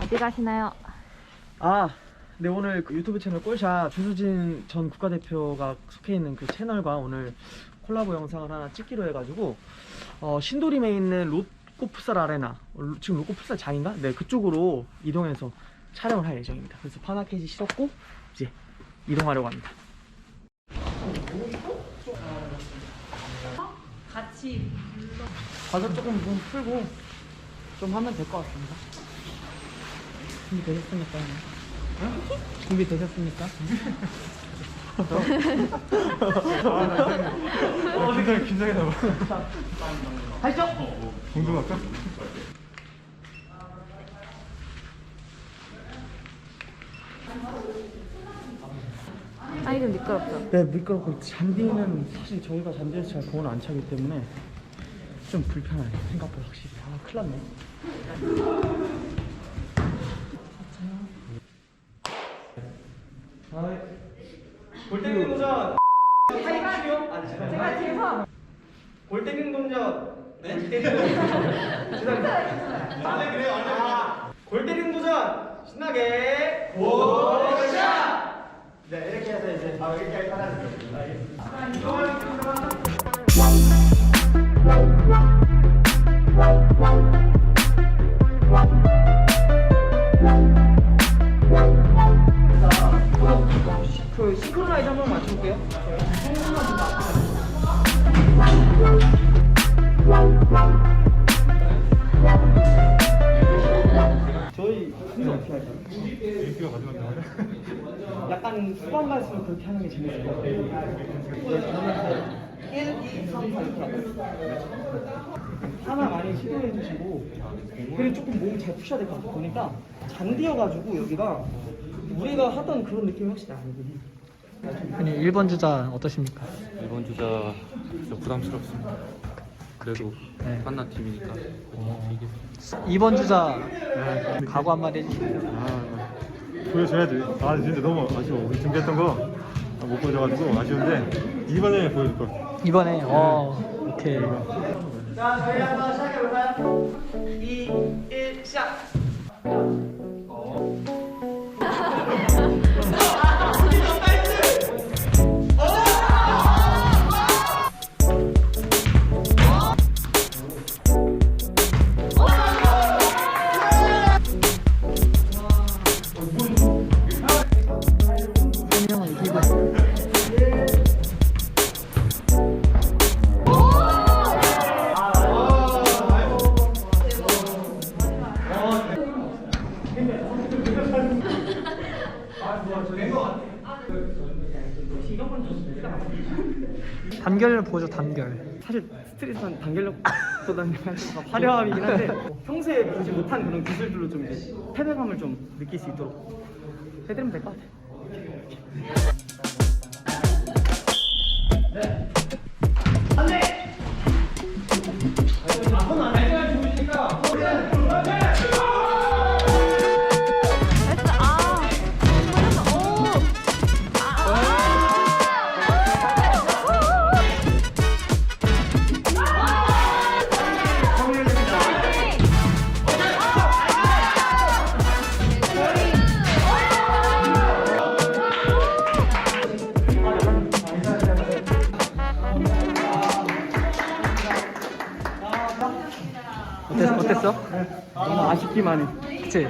어디 가시나요? 아, 네 오늘 그 유튜브 채널 꼴샷 주수진 전 국가대표가 속해 있는 그 채널과 오늘 콜라보 영상을 하나 찍기로 해가지고 어, 신도림에 있는 롯고풋살 아레나 어, 지금 롯고풋살 장인가? 네 그쪽으로 이동해서 촬영을 할 예정입니다. 그래서 파나켓이 실었고 이제 이동하려고 합니다. 같이 가서 조금 좀 풀고 좀 하면 될 것 같습니다. 준비 되셨습니까? 어? 준비 되셨습니까? 어, 긴장해, 긴장해서. 하시죠! 공동 할까? 아니 좀 미끄럽죠? 네, 미끄럽고 잔디는 사실 저희가 잔디에서 잘 공을 안 차기 때문에 좀 불편해요. 생각보다 확실히. 아, 큰일 났네. 아! 제가 뒤에서 골대민 도전! 네? 죄송합니다. 아, 그래요? 아, 골대민 도전! 신나게! 고 ありがとうございます。 말씀을 그렇게 하는 게 재밌을 것 같아요. 네, 그러면 1, 2, 3, 4 이렇게 할까요? 하나 많이 시도해 주시고 그리고 조금 몸 잘 푸셔야 될 것 같아요. 보니까 잔디여가지고 여기가 우리가 하던 그런 느낌이 확실히 아니긴 해요. 아니 1번 주자 어떠십니까? 이번 주자 좀 부담스럽습니다. 그래도 네. 판나 팀이니까 이게 2번 주자 각오 한마디 해주시죠. 아, 보여줘야지. 아, 진짜 너무 아쉬워. 우리 준비했던 거 못 보여줘가지고 아쉬운데, 이번에 보여줄 걸. 이번에 어 오케이. 자 저희 한번 시작해 볼까요? 2, 1 시작. 단결을 보죠 단결. 사실 스트릿은 단결력보다는 화려함이긴 한데 평소에 보지 못한 그런 기술들로 좀 이제 패배감을 좀 느낄 수 있도록 해드리면 될 것 같아요 어땠어? 너무 아쉽기만 해. 그치?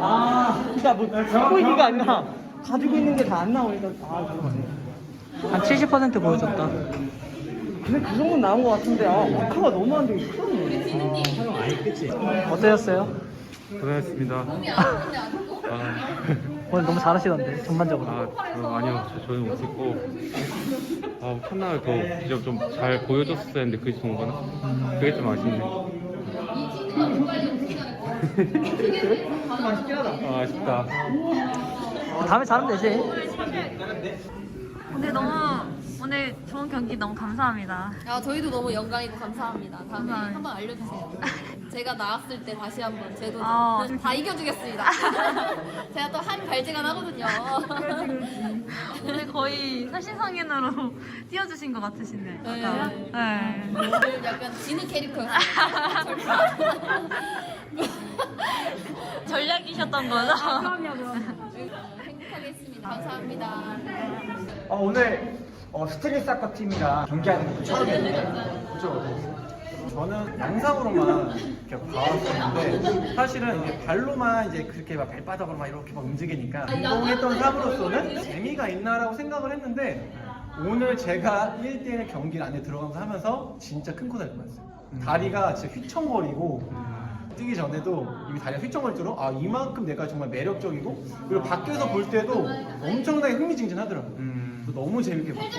아 진짜 뭐 있는 게 아니라 가지고 있는 게 다 안 나오니까 아 그렇네. 한70% 보여줬다. 근데 그 정도는 나온 것 같은데 아 마카가 너무 안 되게 크네 아 그치 어떠셨어요? 고생했습니다. 아, 오늘 너무 잘하시던데 전반적으로. 아 저, 아니요, 저, 저는 못했고. 아, 판나를 더 이제 좀잘 보여줬어야 했는데 그게 온 거나 그게 좀 아쉽네. 하다 아, 아쉽다. 다음에 잘하면 되지 근데 너무 오늘 좋은 경기 너무 감사합니다. 아, 저희도 너무 영광이고 감사합니다. 다음에 감사합니다. 한번 알려주세요. 제가 나왔을 때 다시 한번 제도 아. 다 이겨주겠습니다. 제가 또 한 발제간 하거든요. 오늘 거의 사신성인으로 띄워주신 것 같으신데. 네. 아까. 네. 오늘 약간 지는 캐릭터였어요. 전략이셨던 거죠? 행복하게 했습니다. 감사합니다. 어, 오늘 어, 스트릿 사커 팀이랑 경기하는 것도 처음이에요. 그렇죠. 저는 영상으로만 이렇게 봐왔었는데 사실은 이제 발로만 이제 그렇게 막 발바닥으로 막 이렇게 막 움직이니까 운동했던 사람으로서는 재미가 있나라고 생각을 했는데 오늘 제가 1대1 경기 안에 들어가면서 하면서 진짜 큰 코 날 뻔했어요. 다리가 진짜 휘청거리고 뛰기 전에도 이미 다리가 휘청거릴 줄로 아 이만큼 내가 정말 매력적이고 그리고 밖에서 볼 때도 엄청나게 흥미진진하더라고요. 너무 재밌게 봤고.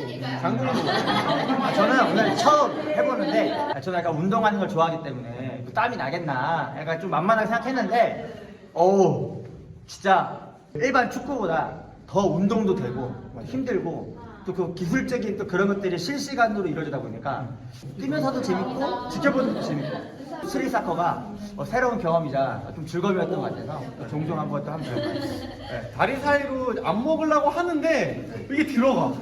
장군이도 아, 저는 오늘 처음 해보는데 아, 저는 약간 운동하는 걸 좋아하기 때문에 또 땀이 나겠나 약간 좀 만만하게 생각했는데 어우 진짜 일반 축구보다 더 운동도 되고 힘들고 또 그 기술적인 또 그런 것들이 실시간으로 이루어지다 보니까 뛰면서도 재밌고 지켜보는 것도 재밌고 스리 사커가 어, 새로운 경험이자 좀 즐거움이었던 것 같아서 종종 한번 또 하면 좋을 것 같아요. 네, 다리 사이로 안 먹으려고 하는데 이게 들어가.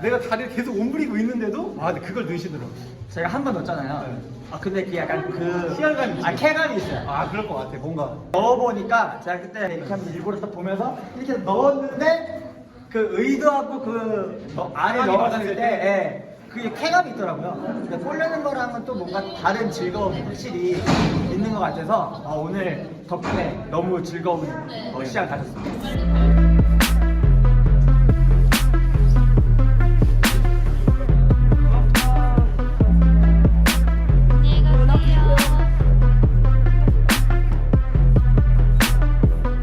내가 다리를 계속 오므리고 있는데도 아 근데 그걸 넣으시더라고. 제가 한 번 넣었잖아요. 아 근데 그 약간 그 희열감이 있어요. 아 쾌감이 있어요. 아 그럴 것 같아 뭔가. 넣어보니까 제가 그때 이렇게 하면서 일부러 딱 보면서 이렇게 넣었는데 그 의도하고 그 어, 안에 넣었을 때 예, 그게 쾌감이 있더라고요. 근데 꼴리는 거랑은 또 뭔가 다른 즐거움이 확실히 있는 것 같아서 어, 오늘 덕분에 너무 즐거운 어, 시간 가졌습니다.